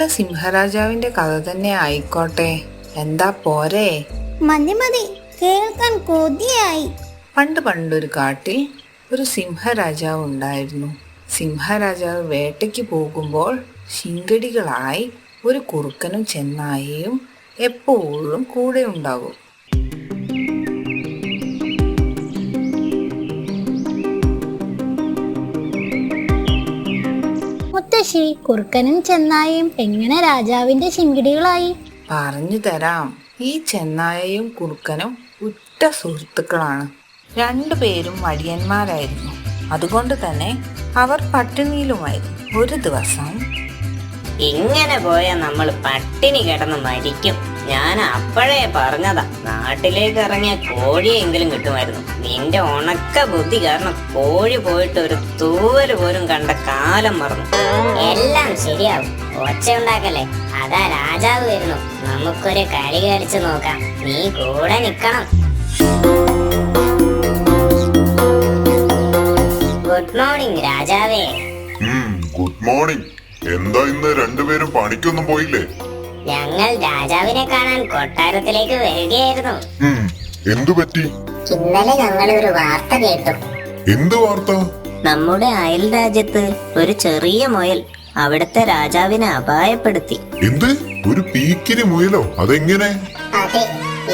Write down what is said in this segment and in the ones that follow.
കാട്ടിലെ സിംഹരാജാവിന്റെ കഥ തന്നെ ആയിക്കോട്ടെ. എന്താ പോരെ? മതി മതി. കേൾക്കാൻ കൊതിയായി. പണ്ട് പണ്ടൊരു കാട്ടിൽ ഒരു സിംഹരാജാവ് ഉണ്ടായിരുന്നു. സിംഹരാജാവ് വേട്ടയ്ക്ക് പോകുമ്പോൾ ശിങ്കടികളായി ഒരു കുറുക്കനും ചെന്നായയും എപ്പോഴും കൂടെ ഉണ്ടാകും മുത്തശ്ശി കുറുക്കനും ചെന്നായും എങ്ങനെ രാജാവിന്റെ ശിങ്കിടികളായി? പറഞ്ഞു തരാം. ഈ ചെന്നായയും കുറുക്കനും ഉറ്റ സുഹൃത്തുക്കളാണ്. രണ്ടുപേരും മടിയന്മാരായിരുന്നു അതുകൊണ്ട് തന്നെ അവർ പട്ടിണിയിലുമായിരുന്നു. ഒരു ദിവസം ഇങ്ങനെ പോയാൽ നമ്മൾ പട്ടിണി കിടന്ന് മരിക്കും. ഞാൻ അപ്പോഴേ പറഞ്ഞതാ നാട്ടിലേക്ക് ഇറങ്ങിയ കോഴിയെങ്കിലും കിട്ടുമായിരുന്നു. നിന്റെ ഉണക്ക ബുദ്ധി കാരണം കോഴി പോയിട്ട് ഒരു തൂവൽ പോലും കണ്ട കാലം മറന്നു. എല്ലാം ശരിയാവും. ഒച്ച ഉണ്ടാക്കല്ലേ? അതാ രാജാവ് വരുന്നു. നമുക്കൊരു കളി കളിച്ചു നോക്കാം. നീ കൂടെ നിക്കണം. ഗുഡ് മോർണിംഗ് രാജാവേ. ഗുഡ് മോർണിംഗ് എന്താ ഇന്ന് രണ്ടുപേരും പണിക്കൊന്നും പോയില്ലേ? ഞങ്ങൾ രാജാവിനെ കാണാൻ കൊട്ടാരത്തിലേക്ക് വരികയായിരുന്നു. എന്തുപറ്റി എന്തു പറ്റി? ഇന്നലെ ഞങ്ങൾ ഒരു വാർത്ത കേട്ടു. എന്ത് വാർത്ത? നമ്മുടെ അയൽ രാജ്യത്ത് ഒരു ചെറിയ മുയൽ അവിടുത്തെ രാജാവിനെ അപായപ്പെടുത്തി. എന്ത്? ഒരു പീക്കിരി മുയലോ? അതെങ്ങനെ? അതെ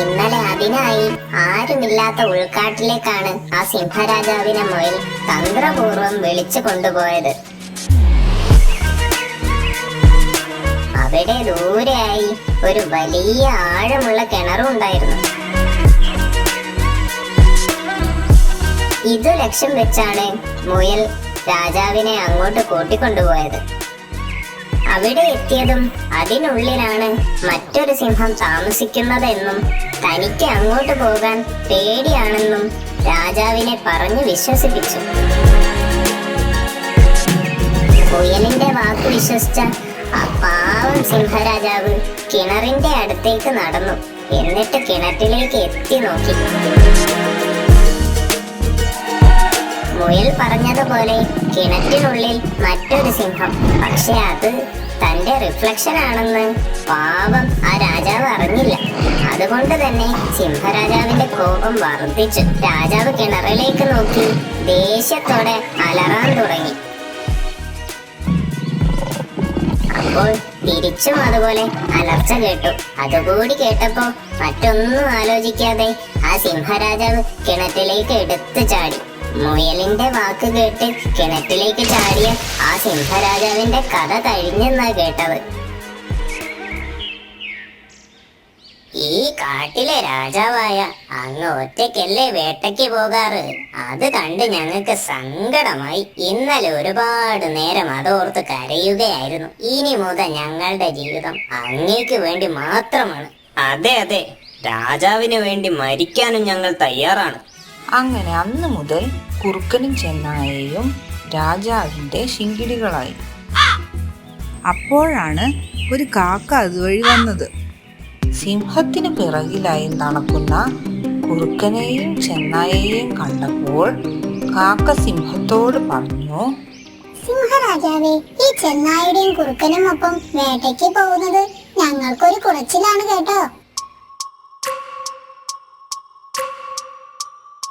ഇന്നലെ അതിനായി ആരുമില്ലാത്ത ഉൾക്കാട്ടിലേക്കാണ് ആ സിംഹരാജാവിനെ മുയൽ തന്ത്രപൂർവം വിളിച്ചു കൊണ്ടുപോയത്. അവിടെ ദൂരെയായി ഒരു വലിയ ആഴമുള്ള കിണറും ഉണ്ടായിരുന്നു. ഇതു ലക്ഷ്യം വെച്ചാണ് മുയൽ രാജാവിനെ അങ്ങോട്ട് കൂട്ടിക്കൊണ്ടുപോയത്. അവിടെ എത്തിയതും അതിനുള്ളിലാണ് മറ്റൊരു സിംഹം താമസിക്കുന്നതെന്നും തനിക്ക് അങ്ങോട്ട് പോകാൻ പേടിയാണെന്നും രാജാവിനെ പറഞ്ഞു വിശ്വസിപ്പിച്ചു. മുയലിന്റെ വാക്ക് വിശ്വസിച്ച ആ പാവം സിംഹരാജാവ് കിണറിന്റെ അടുത്തേക്ക് നടന്നു. എന്നിട്ട് കിണറ്റിലേക്ക് എത്തി നോക്കി. മുയൽ പറഞ്ഞതുപോലെ കിണറ്റിനുള്ളിൽ മറ്റൊരു സിംഹം. പക്ഷെ അത് തന്റെ റിഫ്ലക്ഷൻ ആണെന്ന് പാവം ആ രാജാവ് അറിഞ്ഞില്ല. അതുകൊണ്ട് തന്നെ സിംഹരാജാവിന്റെ കോപം വർദ്ധിച്ചു. രാജാവ് കിണറിലേക്ക് നോക്കി. ദേഷ്യത്തോടെ അലറാൻ തുടങ്ങി. അപ്പോൾ തിരിച്ചും അതുപോലെ അലർച്ച കേട്ടു. അതുകൂടി കേട്ടപ്പോ മറ്റൊന്നും ആലോചിക്കാതെ ആ സിംഹരാജാവ് കിണറ്റിലേക്ക് എടുത്തു ചാടി. മുയലിന്റെ വാക്ക് കേട്ട് കിണറ്റിലേക്ക് ചാടിയ ആ സിംഹരാജാവിന്റെ കഥ കഴിഞ്ഞെന്നാ കേട്ടത്. ഈ കാട്ടിലെ രാജാവായ അങ്ങ് ഒറ്റയ്ക്കല്ലേ വേട്ടയ്ക്ക് പോകാറ്? അത് കണ്ട് ഞങ്ങൾക്ക് സങ്കടമായി. ഇന്നലെ ഒരുപാട് നേരം അതോർത്ത് കരയുകയായിരുന്നു. ഇനി മുതൽ ഞങ്ങളുടെ ജീവിതം അങ്ങേക്ക് വേണ്ടി മാത്രമാണ്. അതെ അതെ. രാജാവിന് വേണ്ടി മരിക്കാനും ഞങ്ങൾ തയ്യാറാണ്. അങ്ങനെ അന്ന് മുതൽ കുറുക്കനും ചെന്നായയും രാജാവിന്റെ ശിങ്കിടികളായി. അപ്പോഴാണ് ഒരു കാക്ക അതുവഴി വന്നത്. സിംഹത്തിന് പിറകിലായി നടക്കുന്ന കുറുക്കനെയും ചെന്നായയെയും കണ്ടപ്പോൾ കാക്ക സിംഹത്തോട് പറഞ്ഞു സിംഹരാജാവേ ഈ ചെന്നായുടെയും കുറുക്കനും ഒപ്പം വേട്ടയ്ക്ക് പോകുന്നത് ഞങ്ങൾക്കൊരു കുറച്ചിലാണ് കേട്ടോ.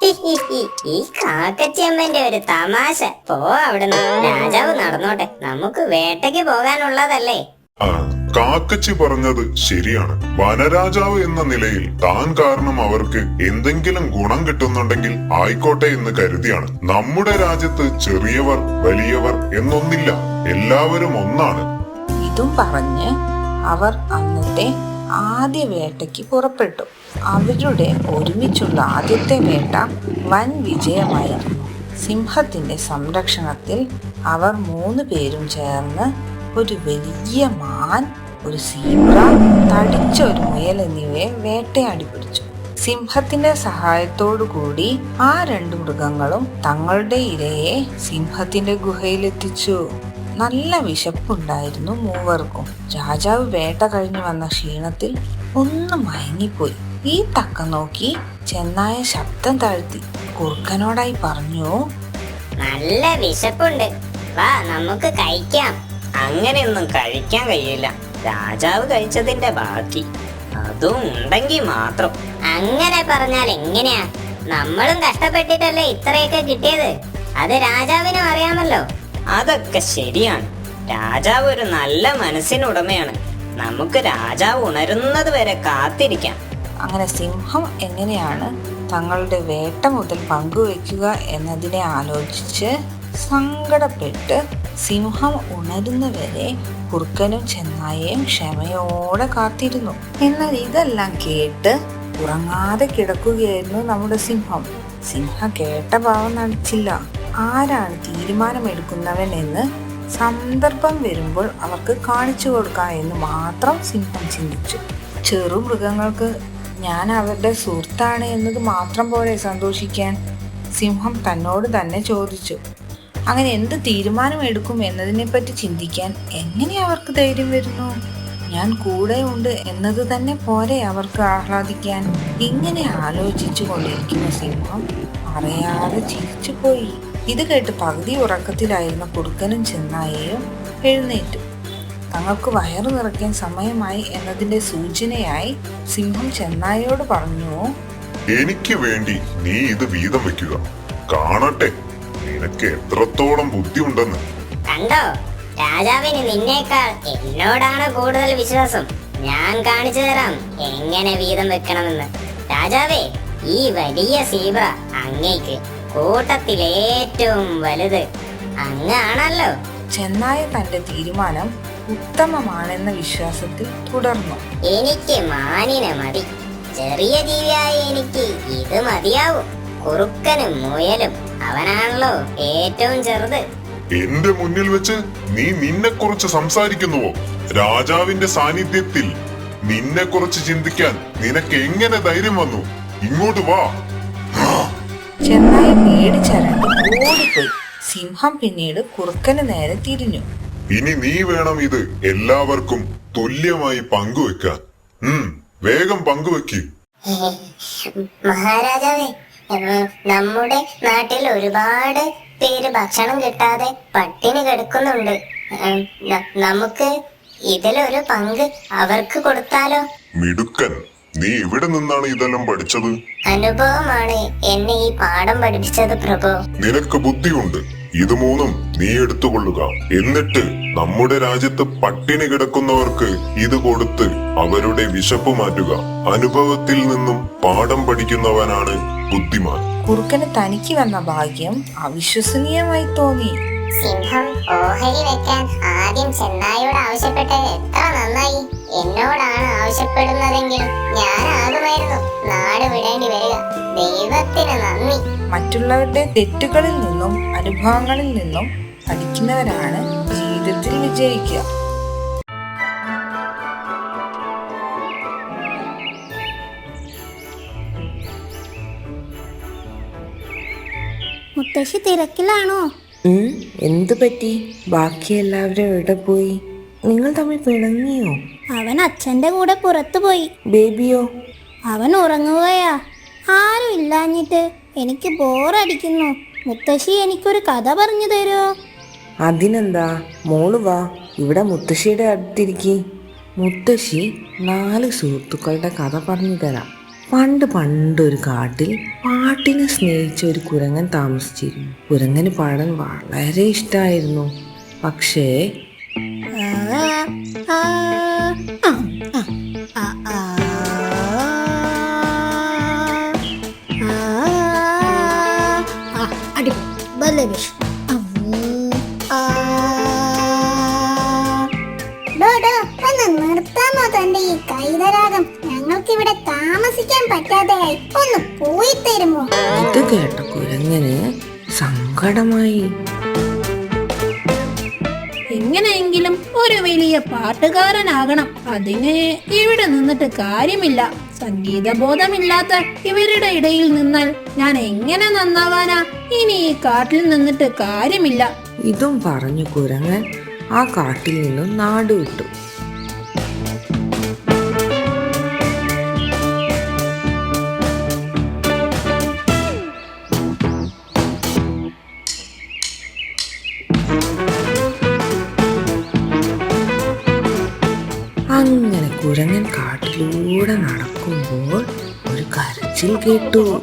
ഈ കാക്കച്ചമ്മന്റെ ഒരു തമാശ. പോ അവിടുന്ന്. രാജാവ് നടന്നോട്ടെ. നമുക്ക് വേട്ടയ്ക്ക് പോകാനുള്ളതല്ലേ. ആ കാക്കച്ചി പറഞ്ഞത് ശരിയാണ്. വനരാജാവ് എന്ന നിലയിൽ താൻ കാരണം അവർക്ക് എന്തെങ്കിലും ഗുണം കിട്ടുന്നുണ്ടെങ്കിൽ ആയിക്കോട്ടെ എന്ന് കരുതിയാണ്. നമ്മുടെ രാജ്യത്ത് ചെറിയവർ വലിയവർ എന്നൊന്നില്ല. എല്ലാവരും ഒന്നാണ്. ഇതും പറഞ്ഞ് അവർ അന്നത്തെ ആദ്യ വേട്ടയ്ക്ക് പുറപ്പെട്ടു. അവരുടെ ഒരുമിച്ചുള്ള ആദ്യത്തെ വേട്ട വൻ വിജയമായിരുന്നു. സിംഹത്തിന്റെ സംരക്ഷണത്തിൽ അവർ മൂന്ന് പേരും ചേർന്ന് ഒരു വലിയ മാൻ ഒരു സീബ്ര തടിച്ച ഒരു മുയൽ എന്നിവയെ വേട്ടയാടി പിടിച്ചു. സിംഹത്തിന്റെ സഹായത്തോടു കൂടി ആ രണ്ട് മൃഗങ്ങളും തങ്ങളുടെ ഇരയെ സിംഹത്തിന്റെ ഗുഹയിലെത്തിച്ചു നല്ല വിശപ്പുണ്ടായിരുന്നു മൂവർക്കും. രാജാവ് വേട്ട കഴിഞ്ഞു വന്ന ക്ഷീണത്തിൽ ഒന്ന് മയങ്ങിപ്പോയി. ഈ തക്ക നോക്കി ചെന്നായ ശബ്ദം താഴ്ത്തി. കുറുക്കനോടായി പറഞ്ഞു നല്ല വിശപ്പുണ്ട്. വാ നമുക്ക് കഴിക്കാം. അങ്ങനെയൊന്നും കഴിക്കാൻ കഴിയില്ല. രാജാവ് കഴിച്ചതിന്റെ ബാക്കി. അതും ഉണ്ടെങ്കിൽ മാത്രം. അങ്ങനെ പറഞ്ഞാൽ എങ്ങനെയാ? നമ്മളും കഷ്ടപ്പെട്ടിട്ടല്ലേ ഇത്രയൊക്കെ കിട്ടിയത്? അത് രാജാവിനും അറിയാമല്ലോ. അതൊക്കെ ശരിയാണ്. രാജാവ് ഒരു നല്ല മനസ്സിനുടമയാണ്. നമുക്ക് രാജാവ് ഉണരുന്നത് വരെ കാത്തിരിക്കാം. അങ്ങനെ സിംഹം എങ്ങനെയാണ് തങ്ങളുടെ വേട്ട മുതൽ പങ്കുവെക്കുക എന്നതിനെ ആലോചിച്ച് സങ്കടപ്പെട്ട് സിംഹം ഉണരുന്നവരെ കുറുക്കനും ചെന്നായയും ക്ഷമയോടെ കാത്തിരുന്നു. എന്നാൽ ഇതെല്ലാം കേട്ട് ഉറങ്ങാതെ കിടക്കുകയായിരുന്നു നമ്മുടെ സിംഹം. സിംഹ കേട്ട ഭാവം നടിച്ചില്ല. ആരാണ് തീരുമാനമെടുക്കുന്നവൻ എന്ന് സന്ദർഭം വരുമ്പോൾ അവർക്ക് കാണിച്ചു കൊടുക്കാം എന്ന് മാത്രം സിംഹം ചിന്തിച്ചു. ചെറു മൃഗങ്ങൾക്ക് ഞാൻ അവരുടെ സുഹൃത്താണ് എന്നത് മാത്രം പോലെ സന്തോഷിക്കാൻ? സിംഹം തന്നോട് തന്നെ ചോദിച്ചു. അങ്ങനെ എന്ത് തീരുമാനം എടുക്കും എന്നതിനെപ്പറ്റി ചിന്തിക്കാൻ എങ്ങനെ അവർക്ക് ധൈര്യം വരുന്നു? ഞാൻ കൂടെ ഉണ്ട് എന്നത് തന്നെ പോരെ അവർക്ക് ആഹ്ലാദിക്കാൻ. ഇങ്ങനെ ആലോചിച്ചു കൊണ്ടിരിക്കുന്ന സിംഹം അറിയാതെ ചിരിച്ചു പോയി. ഇത് കേട്ട് പകുതി ഉറക്കത്തിലായിരുന്ന കൊടുക്കനും ചെന്നായയും എഴുന്നേറ്റു. തങ്ങൾക്ക് വയറു നിറയ്ക്കാൻ സമയമായി എന്നതിന്റെ സൂചനയായി സിംഹം ചെന്നായയോട് പറഞ്ഞു എനിക്ക് വേണ്ടി നീ ഇത് വീതം വെക്കുക കാണട്ടെ. നിനക്ക് എത്രത്തോളം ബുദ്ധിയുണ്ടെന്ന്. കണ്ടോ? രാജാവിന് നിന്നേക്കാൾ എന്നോടാണ് കൂടുതൽ വിശ്വാസം. ഞാൻ കാണിച്ചു തരാം എങ്ങനെ വീതം വെക്കണമെന്ന്. രാജാവേ ഈ വലിയ സീബ്ര അങ്ങേക്ക് കൂട്ടത്തിലേറ്റവും വലുത് അങ്ങാണല്ലോ. ചെന്നായ തന്റെ തീരുമാനം ഉത്തമമാണെന്ന വിശ്വാസത്തിൽ തുടർന്നു. എനിക്ക് മാനിനെ മതി. ചെറിയ ജീവിയായ എനിക്ക് ഇത് മതിയാവും. കുറുക്കനും മുയലും അവനാണല്ലോ ഏറ്റവും ചെറുത്. എന്റെ മുന്നിൽ വെച്ച് നീ നിന്നെ കുറിച്ച് സംസാരിക്കുന്നുവോ? രാജാവിന്റെ സാന്നിധ്യത്തിൽ നിന്നെ കുറിച്ച് ചിന്തിക്കാൻ നിനക്ക് എങ്ങനെ ധൈര്യം വന്നു? ഇങ്ങോട്ട് വാ. ചെന്നായ പേടിച്ചരണ്ട് ഓടിപ്പോയി. സിംഹം പിന്നീട് കുറുക്കന് നേരെ തിരിഞ്ഞു. ഇനി നീ വേണം ഇത് എല്ലാവർക്കും തുല്യമായി പങ്കുവെക്കാൻ. ഉം വേഗം പങ്കുവെക്കൂ. മഹാരാജാവേ നമ്മുടെ നാട്ടിൽ ഒരുപാട് പേര് ഭക്ഷണം കിട്ടാതെ പട്ടിണി കിടക്കുന്നുണ്ട്. നമുക്ക് ഇതിലൊരു പങ്ക് അവർക്ക് കൊടുത്താലോ? മിടുക്കൻ നീ എവിടെ നിന്നാണ് ഇതെല്ലാം പഠിച്ചത്? അനുഭവമാണ് എന്നെ ഈ പാഠം പഠിപ്പിച്ചത് പ്രഭു. നിനക്ക് ബുദ്ധിയുണ്ട്. ഇത് മൂന്നും നീ എടുത്തുകൊള്ളുക. എന്നിട്ട് നമ്മുടെ രാജ്യത്ത് പട്ടിണി കിടക്കുന്നവർക്ക് ഇത് കൊടുത്ത് അവരുടെ വിശപ്പ് മാറ്റുക. അനുഭവത്തിൽ നിന്നും പാഠം പഠിക്കുന്നവനാണ് ബുദ്ധിമാൻ. കുറുക്കന് തനിക്ക് വന്ന ഭാഗ്യം അവിശ്വസനീയമായി തോന്നി. സിംഹം ഓഹരി വെക്കാൻ ആദ്യം ചെന്നായോട് ആവശ്യപ്പെട്ടത് എത്ര നന്നായി. എന്നോടാണ് ആവശ്യപ്പെടുന്നതെങ്കിൽ ഞാനാകുമായിരുന്നു നാട് വിടേണ്ടി വരിക. ദൈവത്തിന് നന്ദി. മറ്റുള്ളവരുടെ തെറ്റുകളിൽ നിന്നും അനുഭവങ്ങളിൽ നിന്നും പഠിക്കുന്നവരാണ് ജീവിതത്തിൽ വിജയിക്കുക. മുത്തശ്ശി തിരക്കിലാണോ? എന്തു പറ്റി? ബാക്കി എല്ലാവരും എവിടെ പോയി? നിങ്ങൾ തമ്മിൽ പിണങ്ങിയോ? അവൻ അച്ഛന്റെ കൂടെ പുറത്തു പോയി. ബേബിയോ? അവൻ ഉറങ്ങുകയാ. ആരും ഇല്ലാഞ്ഞിട്ട് എനിക്ക് ബോറടിക്കുന്നു. മുത്തശ്ശി എനിക്കൊരു കഥ പറഞ്ഞു തരുമോ? അതിനെന്താ? മോൾ വാ. ഇവിടെ മുത്തശ്ശിയുടെ അടുത്തിരിക്കി. മുത്തശ്ശി നാല് സുഹൃത്തുക്കളുടെ കഥ പറഞ്ഞു തരാം. പണ്ട് പണ്ടൊരു കാട്ടിൽ പാട്ടിനെ സ്നേഹിച്ച ഒരു കുരങ്ങൻ താമസിച്ചിരുന്നു. കുരങ്ങന് പാടാൻ വളരെ ഇഷ്ടമായിരുന്നു പക്ഷേ താമസിക്കാൻ പറ്റാതെയായി. ഒന്ന് പോയി തരുമോ? ഇത് കേട്ട കുരങ്ങന് സങ്കടമായി. എങ്ങനെയെങ്കിലും ഒരു വലിയ പാട്ടുകാരനാകണം. അതിന് ഇവിടെ നിന്നിട്ട് കാര്യമില്ല. സംഗീത ബോധമില്ലാത്ത ഇവരുടെ ഇടയിൽ നിന്നാൽ ഞാൻ എങ്ങനെ നന്നാവാനാ? ഇനി ഈ കാട്ടിൽ നിന്നിട്ട് കാര്യമില്ല. ഇതും പറഞ്ഞു കുരങ്ങൻ ആ കാട്ടിൽ നിന്നും നാട് കാട്ടിലൂടെ നടക്കുമ്പോൾ ഒരു കരച്ചിൽ കേട്ടു.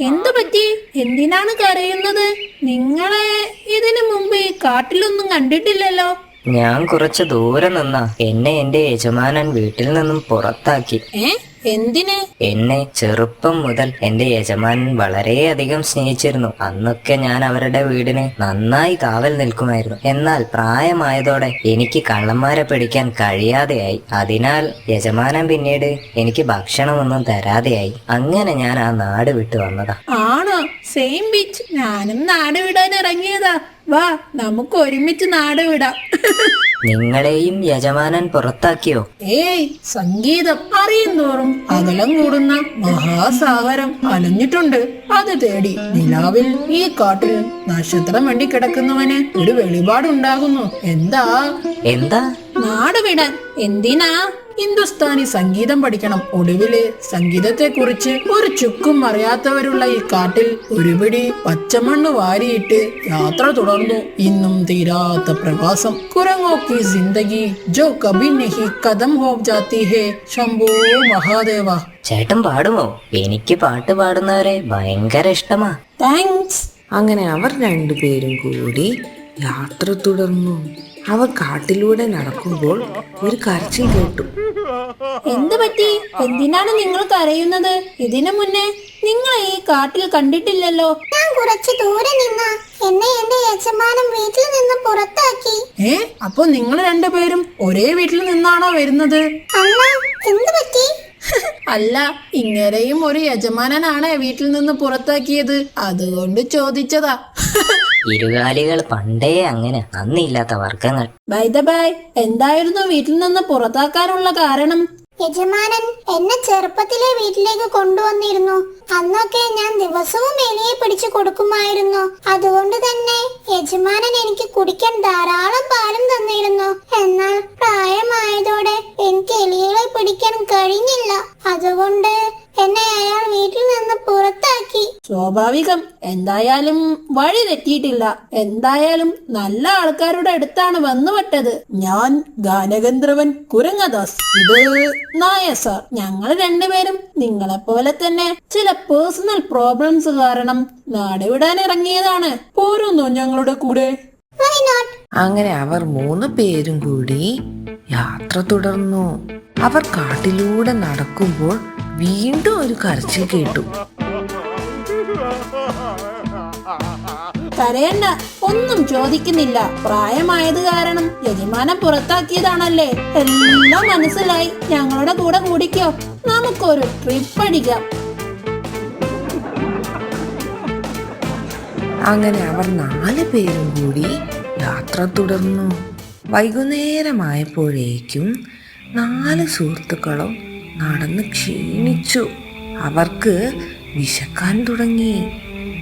എന്തു പറ്റി? എന്തിനാണ് കരയുന്നത്? നിങ്ങളെ ഇതിനു മുമ്പ് ഈ കാട്ടിലൊന്നും കണ്ടിട്ടില്ലല്ലോ. ഞാൻ കുറച്ച് ദൂരെ നിന്ന എന്നെ എന്റെ യജമാനൻ വീട്ടിൽ നിന്നും പുറത്താക്കി. ഏ? എന്തിന്? എന്നെ ചെറുപ്പം മുതൽ എന്റെ യജമാനൻ വളരെയധികം സ്നേഹിച്ചിരുന്നു. അന്നൊക്കെ ഞാൻ അവരുടെ വീടിന് നന്നായി കാവൽ നിൽക്കുമായിരുന്നു. എന്നാൽ പ്രായമായതോടെ എനിക്ക് കള്ളന്മാരെ പിടിക്കാൻ കഴിയാതെയായി. അതിനാൽ യജമാനൻ പിന്നീട് എനിക്ക് ഭക്ഷണമൊന്നും തരാതെയായി. അങ്ങനെ ഞാൻ ആ നാട് വിട്ടു വന്നതാ. ആണോ? സെയിം ബീച്ച് ഞാനും നാട് വിടാൻ ഇറങ്ങിയതാ. വാ നമുക്ക് ഒരുമിച്ച് നാട് വിടാം. നിങ്ങളെയും യജമാനൻ പുറത്താക്കിയോ? ഏയ് സംഗീതം അറിയുന്തോറും അകലം കൂടുന്ന മഹാസാഗരം അലഞ്ഞിട്ടുണ്ട്. അത് തേടി നിലാവിൽ ഈ കാട്ടിൽ നക്ഷത്രം വേണ്ടി കിടക്കുന്നവന് ഒരു വെളിപാടുണ്ടാകുന്നു. എന്താ? എന്താ? നാട് വിടാൻ. എന്തിനാ? ഹിന്ദുസ്ഥാനി സംഗീതം പഠിക്കണം. ഒടുവിൽ സംഗീതത്തെ കുറിച്ച് ഒരു ചുക്കും അറിയാത്തവരുള്ള ഈ കാട്ടിൽ ഒരുപിടി പച്ചമണ്ണ് വാരിയിട്ട് യാത്ര തുടർന്നു. ഇന്നും തീരാത്ത പ്രവാസം. കുരങ്ങോ കി ജിന്ദഗി. ജോ കബി നഹി കദം ഹോ ജാത്തി ഹേ. ശംഭോ മഹാദേവ. ചേട്ടൻ പാടുമോ? എനിക്ക് പാട്ട് പാടുന്നവരെ ഭയങ്കര ഇഷ്ടമാ. താങ്ക്സ്. അങ്ങനെ അവർ രണ്ടുപേരും കൂടി യാത്ര തുടർന്നു. അവർ കാട്ടിലൂടെ നടക്കുമ്പോൾ ഒരു കരച്ചിൽ കേട്ടു. എന്ത് പറ്റി? എന്തിനാണ് നിങ്ങൾ കരയുന്നത്? ഇതിനു മുന്നേ നിങ്ങൾ ഈ കാട്ടിൽ കണ്ടിട്ടില്ലല്ലോ. ഞാൻ കുറച്ച് ദൂരെ നിന്ന എന്നെ എന്റെ യജമാനൻ വീട്ടിൽ നിന്ന് പുറത്താക്കി. ഏ? അപ്പൊ നിങ്ങൾ രണ്ടുപേരും ഒരേ വീട്ടിൽ നിന്നാണോ വരുന്നത്? എന്ത് പറ്റി? അല്ല ഇങ്ങനെയും ഒരു യജമാനനാണ് വീട്ടിൽ നിന്ന് പുറത്താക്കിയത്. അതുകൊണ്ട് ചോദിച്ചതാ. ഇരുകാലികൾ പണ്ടേ അങ്ങനെ നന്ദിയില്ലാത്ത വർഗങ്ങൾ ബൈദബായ് ബൈ എന്തായിരുന്നു വീട്ടിൽ നിന്ന് പുറത്താക്കാനുള്ള കാരണം? യജമാനൻ എന്നെ ചെറുപ്പത്തിലെ വീട്ടിലേക്ക് കൊണ്ടുവന്നിരുന്നു. അന്നൊക്കെ ഞാൻ ദിവസവും എലിയെ പിടിച്ചു കൊടുക്കുമായിരുന്നു. അതുകൊണ്ട് തന്നെ യജമാനൻ എനിക്ക് കുടിക്കാൻ ധാരാളം പാലും തന്നിരുന്നു. എന്നാൽ പ്രായമായതോടെ എനിക്ക് എലികളെ പിടിക്കാൻ കഴിഞ്ഞില്ല. അതുകൊണ്ട് എന്നെ അയാൾ വീട്ടിൽ നിന്ന് പുറത്താക്കി. സ്വാഭാവികം. എന്തായാലും വഴി തെറ്റിയിട്ടില്ല. എന്തായാലും നല്ല ആൾക്കാരുടെ അടുത്താണ് വന്നുപെട്ടത് ഞാൻ ഗാനഗന്ധർവൻ കുരങ്ങദാസ്. ഇത് നായ സാർ. ഞങ്ങൾ രണ്ടുപേരും നിങ്ങളെ പോലെ തന്നെ ചില പേഴ്സണൽ പ്രോബ്ലംസ് കാരണം നാട് വിടാൻ ഇറങ്ങിയതാണ്. പോരുന്നു ഞങ്ങളുടെ കൂടെ. അങ്ങനെ അവർ മൂന്ന് പേരും കൂടി യാത്ര തുടർന്നു. അവർ കാട്ടിലൂടെ നടക്കുമ്പോൾ വീണ്ടും ഒരു കരച്ചിൽ കേട്ടു. കരയണ്ട ഒന്നും ചോദിക്കുന്നില്ല. പ്രായമായത് കാരണം യജമാനം പുറത്താക്കിയതാണല്ലേ? എല്ലാം മനസ്സിലായി. ഞങ്ങളുടെ കൂടെ കൂടിക്കോ. നമുക്കൊരു ട്രിപ്പ് അടിക്കാം. അങ്ങനെ അവർ നാല് പേരും കൂടി യാത്ര തുടർന്നു. വൈകുന്നേരമായപ്പോഴേക്കും നാല് സുഹൃത്തുക്കളും നടന്ന് ക്ഷീണിച്ചു. അവർക്ക് വിശക്കാൻ തുടങ്ങി.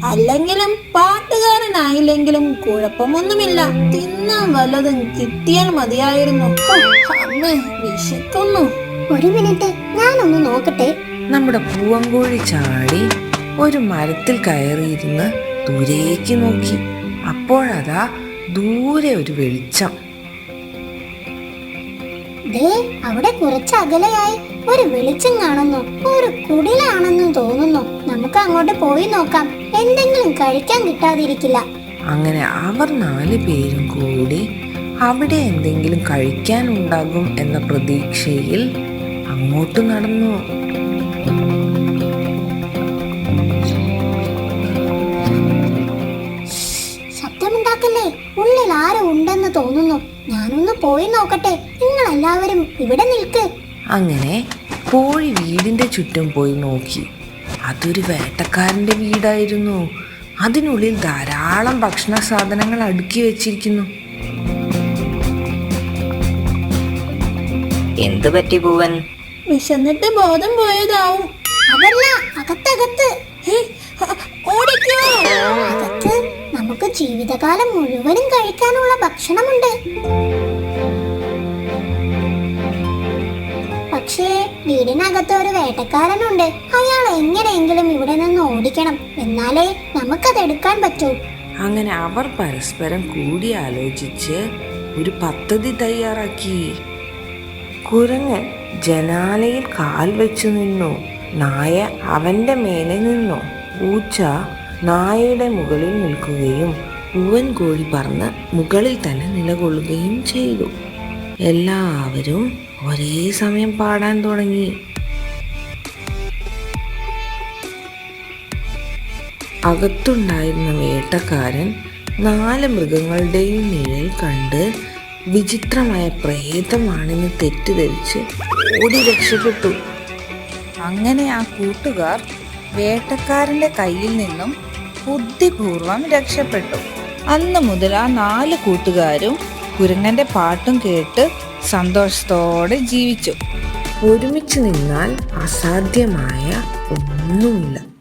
അല്ലെങ്കിലും പാട്ടുകാരനായില്ലെങ്കിലും കുഴപ്പമൊന്നുമില്ല. തിന്നാൻ വല്ലതും കിട്ടിയാൽ മതിയായിരുന്നു. അമ്മേ വിശക്കുന്നു. ഒരു മിനിറ്റ് ഞാനൊന്ന് നോക്കട്ടെ. നമ്മുടെ പൂവങ്കോഴി ചാടി ഒരു മരത്തിൽ കയറിയിരുന്ന് ദൂരേക്ക് നോക്കി. അപ്പോഴതാ ദൂരെ ഒരു വെളിച്ചം. ദേ അവിടെ കുറച്ച് അകലെയായി ഒരു വെളിച്ചം കാണുന്നു. ഒരു കുടിലാണെന്നും തോന്നുന്നു. നമുക്ക് അങ്ങോട്ട് പോയി നോക്കാം. എന്തെങ്കിലും കഴിക്കാൻ കിട്ടാതിരിക്കില്ല. അങ്ങനെ അവർ നാല് പേരും കൂടി അവിടെ എന്തെങ്കിലും കഴിക്കാനുണ്ടാകും എന്ന പ്രതീക്ഷയിൽ അങ്ങോട്ട് നടന്നു. ശബ്ദമുണ്ടാക്കല്ലേ? ഉള്ളിൽ ആരും ഉണ്ടെന്ന് തോന്നുന്നു. ഞാനൊന്ന് പോയി നോക്കട്ടെ. നിങ്ങൾ എല്ലാവരും ഇവിടെ നിൽക്ക്. അങ്ങനെ കോഴി വീടിന്റെ ചുറ്റും പോയി നോക്കി. അതൊരു വേട്ടക്കാരന്റെ വീടായിരുന്നു. അതിനുള്ളിൽ ധാരാളം ഭക്ഷണ സാധനങ്ങൾ അടുക്കി വെച്ചിരിക്കുന്നു. എന്തു പറ്റി പൂവൻ വിശന്നിട്ട് ബോധം പോയതാവും. അതല്ല അകത്തകത്ത്. ഓടിക്കോ. അകത്ത് നമുക്ക് ജീവിതകാലം മുഴുവനും കഴിക്കാനുള്ള ഭക്ഷണമുണ്ട്. പക്ഷേ വീടിനകത്ത് ഒരു വേട്ടക്കാരനുണ്ട്. അയാൾ എങ്ങനെയെങ്കിലും ഇവിടെ നിന്ന് ഓടിക്കണം. എന്നാലേ നമുക്കത് എടുക്കാൻ പറ്റൂ. അങ്ങനെ അവർ പരസ്പരം കൂടി ആലോചിച്ച് ഒരു പദ്ധതി തയ്യാറാക്കി. കുരങ്ങൻ ജനാലയിൽ കാൽ വെച്ചു നിന്നു. നായ അവന്റെ മേലെ നിന്നു. പൂച്ച നായയുടെ മുകളിൽ നിൽക്കുകയും പൂവൻ കോഴി പറന്ന് മുകളിൽ തന്നെ നിലകൊള്ളുകയും ചെയ്തു. എല്ലാവരും ഒരേ സമയം പാടാൻ തുടങ്ങി. അകത്തുണ്ടായിരുന്ന വേട്ടക്കാരൻ നാല് മൃഗങ്ങളുടെയും നിഴൽ കണ്ട് വിചിത്രമായ പ്രേതമാണെന്ന് തെറ്റിദ്ധരിച്ച് ഓടി രക്ഷപ്പെട്ടു. അങ്ങനെ ആ കൂട്ടുകാർ വേട്ടക്കാരന്റെ കയ്യിൽ നിന്നും ബുദ്ധിപൂർവം രക്ഷപ്പെട്ടു. അന്ന് മുതൽ ആ നാല് കൂട്ടുകാരും കുരങ്ങന്റെ പാട്ടും കേട്ട് സന്തോഷത്തോടെ ജീവിച്ചു. ഒരുമിച്ച് നിന്നാൽ അസാധ്യമായ ഒന്നുമില്ല.